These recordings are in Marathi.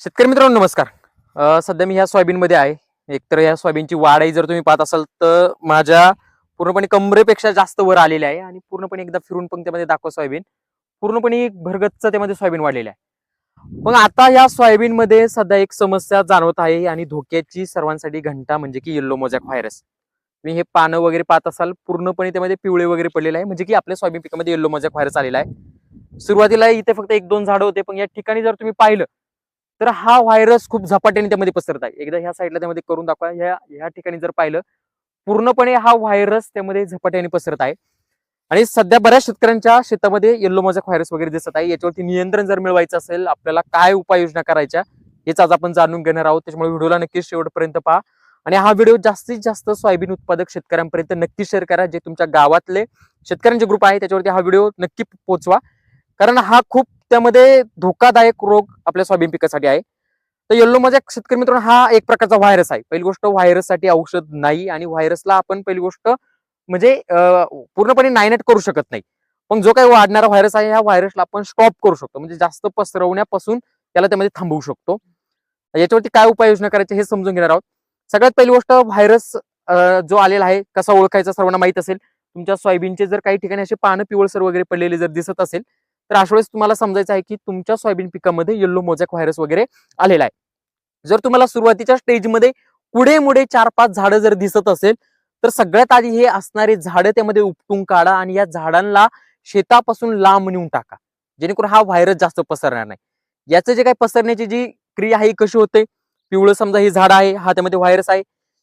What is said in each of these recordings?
शेतकरी मित्रांनो नमस्कार. अ, सध्या मी ह्या सोयाबीनमध्ये आहे. एकतर ह्या सोयाबीनची वाढही जर तुम्ही पाहत असाल तर माझ्या पूर्णपणे कमरेपेक्षा जास्त वर आलेली आहे आणि पूर्णपणे एकदा फिरून पण त्यामध्ये दाखवा सोयाबीन. पूर्णपणे भरगच्च त्यामध्ये सोयाबीन वाढलेलं आहे. मग आता ह्या सोयाबीनमध्ये सध्या एक समस्या जाणवत आहे आणि धोक्याची सर्वांसाठी घंटा म्हणजे की येल्लो मोजॅक व्हायरस तुम्ही हे पानं वगैरे पाहत असाल पूर्णपणे त्यामध्ये पिवळे वगैरे पडलेले आहे. म्हणजे की आपल्या सोयाबीन पिकामध्ये येल्लो मोजॅक व्हायरस आलेला आहे. सुरुवातीला इथे फक्त एक दोन झाडं होते पण या ठिकाणी जर तुम्ही पाहिलं तर हा व्हायरस खूप झपाट्याने त्यामध्ये पसरत आहे. एकदा ह्या साईडला त्यामध्ये करून दाखवा. ह्या ह्या ठिकाणी जर पाहिलं पूर्णपणे हा व्हायरस त्यामध्ये झपाट्याने पसरत आहे. आणि सध्या बऱ्याच शेतकऱ्यांच्या शेतामध्ये येल्लो मजाक व्हायरस वगैरे दिसत आहे. याच्यावरती नियंत्रण जर मिळवायचं असेल आपल्याला काय उपाययोजना करायच्या हेच आज आपण जाणून घेणार आहोत. त्याच्यामुळे व्हिडिओला नक्कीच शेवटपर्यंत पहा. आणि हा व्हिडिओ जास्तीत जास्त सोयाबीन उत्पादक शेतकऱ्यांपर्यंत नक्की शेअर करा जे तुमच्या गावातले शेतकऱ्यांचे ग्रुप आहे त्याच्यावरती हा व्हिडिओ नक्की पोहोचवा. कारण हा खूप त्यामध्ये धोकादायक रोग आपल्या सोयाबीन पिकासाठी आहे. तर येल्लो माझ्या शेतकरी मित्रांनो हा एक प्रकारचा व्हायरस आहे. पहिली गोष्ट व्हायरससाठी औषध नाही आणि व्हायरसला आपण पहिली गोष्ट म्हणजे पूर्णपणे नायनेट करू शकत नाही. पण जो काही वाढणारा व्हायरस आहे ह्या व्हायरसला आपण स्टॉप करू शकतो. म्हणजे जास्त पसरवण्यापासून त्याला त्यामध्ये थांबवू शकतो. याच्यावरती काय उपाययोजना करायचे हे समजून घेणार आहोत. सगळ्यात पहिली गोष्ट व्हायरस जो आलेला आहे कसा ओळखायचा सर्वांना माहीत असेल. तुमच्या सोयाबीनचे जर काही ठिकाणी असे पानं पिवळसर वगैरे पडलेले जर दिसत असेल तर अशा वेळेस तुम्हाला समजायचं आहे की तुमच्या सोयाबीन पिकामध्ये येल्लो मोजॅक व्हायरस वगैरे आलेला आहे. जर तुम्हाला सुरुवातीच्या स्टेजमध्ये पुढे मुडे चार पाच झाडं जर दिसत असेल तर सगळ्यात आधी हे असणारे झाडं त्यामध्ये उपटून काढा आणि या झाडांना शेतापासून लांब नेऊन टाका. जेणेकरून हा व्हायरस जास्त पसरणार नाही. याचं जे काही पसरण्याची जी क्रिया आहे ही कशी होते? पिवळं समजा हे झाड आहे हा त्यामध्ये व्हायरस आहे.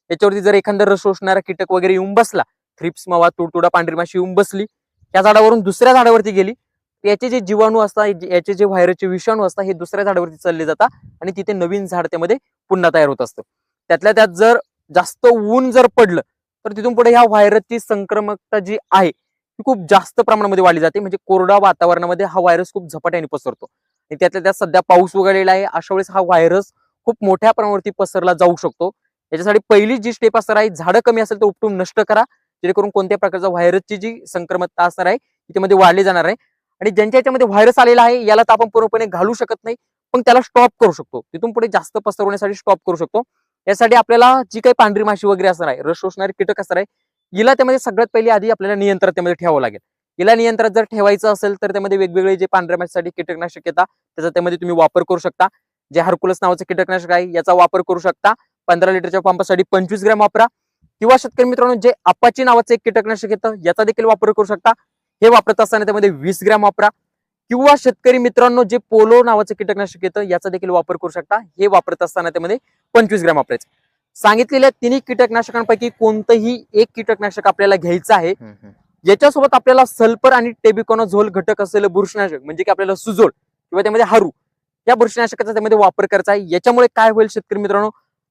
याच्यावरती जर एखादा रस शोषणारा कीटक वगैरे येऊन बसला थ्रिप्स मावा तुडतुडा पांढरी माशी येऊन बसली त्या झाडावरून दुसऱ्या झाडावरती गेली याचे जे जीवाणू असतात याचे जे व्हायरसचे विषाणू असतात हे दुसऱ्या झाडावरती चालले जातात आणि तिथे नवीन झाड त्यामध्ये पुन्हा तयार होत असतं. त्यातल्या त्यात जर जास्त ऊन जर पडलं तर तिथून पुढे ह्या व्हायरसची संक्रमकता जी आहे ती खूप जास्त प्रमाणामध्ये वाढली जाते. म्हणजे कोरडा वातावरणामध्ये हा व्हायरस खूप झपाट्याने पसरतो. आणि त्यातल्या त्यात सध्या पाऊस उघडलेला आहे अशा वेळेस हा व्हायरस खूप मोठ्या प्रमाणावरती पसरला जाऊ शकतो. याच्यासाठी पहिली जी स्टेप असणार आहे झाडं कमी असेल तर उपटून नष्ट करा. जेणेकरून कोणत्या प्रकारचा व्हायरसची जी संक्रमकता असणार आहे त्यामध्ये वाढली जाणार आहे. आणि ज्यांच्या याच्यामध्ये व्हायरस आलेला आहे याला तर आपण पूर्णपणे घालू शकत नाही पण त्याला स्टॉप करू शकतो. तिथून पुढे जास्त पसरवण्यासाठी स्टॉप करू शकतो. यासाठी आपल्याला जी काही पांढरी माशी वगैरे असणार आहे रस शोषणारे कीटक असणार आहे हिला त्यामध्ये सगळ्यात पहिले आधी आपल्याला नियंत्रण त्यामध्ये ठेवावं लागेल. हिला नियंत्रणात जर ठेवायचं असेल तर त्यामध्ये वेगवेगळे जे पांढऱ्या माशीसाठी कीटकनाशक येतात त्याचा त्यामध्ये तुम्ही वापर करू शकता. जे हरकुलस नावाचं कीटकनाशक आहे याचा वापर करू शकता. पंधरा लिटरच्या पंपासाठी पंचवीस ग्रॅम वापरा. किंवा शेतकरी मित्रांनो जे अपाची नावाचं एक कीटकनाशक येतं याचा देखील वापर करू शकता. हे वापरत असताना त्यामध्ये वीस ग्रॅम वापरा. किंवा शेतकरी मित्रांनो जे पोलो नावाचं कीटकनाशक येतं याचा देखील वापर करू शकता. हे वापरत असताना त्यामध्ये पंचवीस ग्रॅम वापरायचं. सांगितलेल्या तिन्ही कीटकनाशकांपैकी कोणतंही एक कीटकनाशक आपल्याला घ्यायचं आहे. याच्यासोबत आपल्याला सल्फर आणि टेबिकॉनोझोल घटक असलेलं बुरशीनाशक म्हणजे की आपल्याला सुजोल किंवा त्यामध्ये हारू या बुरशीनाशकाचा त्यामध्ये वापर करायचा आहे. याच्यामुळे काय होईल शेतकरी मित्रांनो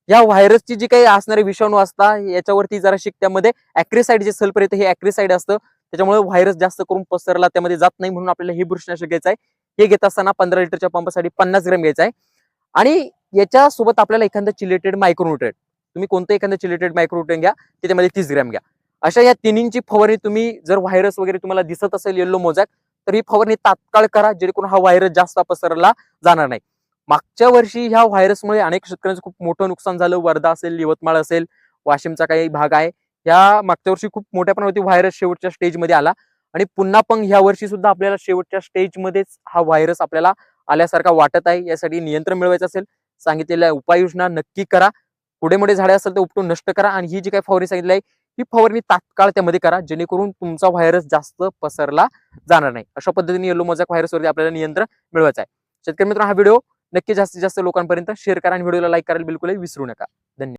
या व्हायरसची जी काही असणारे विषाणू असतात याच्यावरती जरा शिक त्यामध्ये अॅक्रिसाइड जे सल्फर येतं हे अॅक्रिसाइड असतं. त्याच्यामुळे व्हायरस जास्त करून पसरला त्यामध्ये जात नाही म्हणून आपल्याला हे बुरशीनाशक घ्यायचं आहे. हे घेत असताना पंधरा लिटरच्या पंपासाठी पन्नास ग्रॅम घ्यायचं आहे. आणि याच्यासोबत आपल्याला एखादं चिलेटेड मायक्रोन्युट्रेट तुम्ही कोणतं एखादं चिलेटेड मायक्रोन्युट्रेट घ्या त्याच्यामध्ये तीस ग्रॅम घ्या. अशा या तिन्हींची फवारणी तुम्ही जर व्हायरस वगैरे तुम्हाला दिसत असेल येल्लो मोजॅक तर ही फवारणी तात्काळ करा जेणेकरून हा व्हायरस जास्त पसरला जाणार नाही. मागच्या वर्षी ह्या व्हायरसमुळे अनेक शेतकऱ्यांचं खूप मोठं नुकसान झालं. वर्धा असेल यवतमाळ असेल वाशिमचा काही भाग आहे. या मागच्या वर्षी खूप मोठ्या प्रमाणावरती व्हायरस शेवटच्या स्टेजमध्ये आला. आणि पुन्हा पण ह्या वर्षी सुद्धा आपल्याला शेवटच्या स्टेजमध्येच हा व्हायरस आपल्याला आल्यासारखा वाटत आहे. यासाठी नियंत्रण मिळवायचं असेल सांगितलेल्या उपाययोजना नक्की करा. पुढे मोठे झाडे असेल तर उपटून नष्ट करा. आणि ही जी काही फवारणी सांगितली आहे ही फवारणी तात्काळ त्यामध्ये करा जेणेकरून तुमचा व्हायरस जास्त पसरला जाणार नाही. अशा पद्धतीने येलो मोजॅक व्हायरसवरती आपल्याला नियंत्रण मिळवायचं आहे. शेतकरी मित्र हा व्हिडिओ नक्की जास्तीत जास्त लोकांपर्यंत शेअर करा आणि व्हिडिओला लाईक करायला बिलकुलही विसरू नका. धन्यवाद.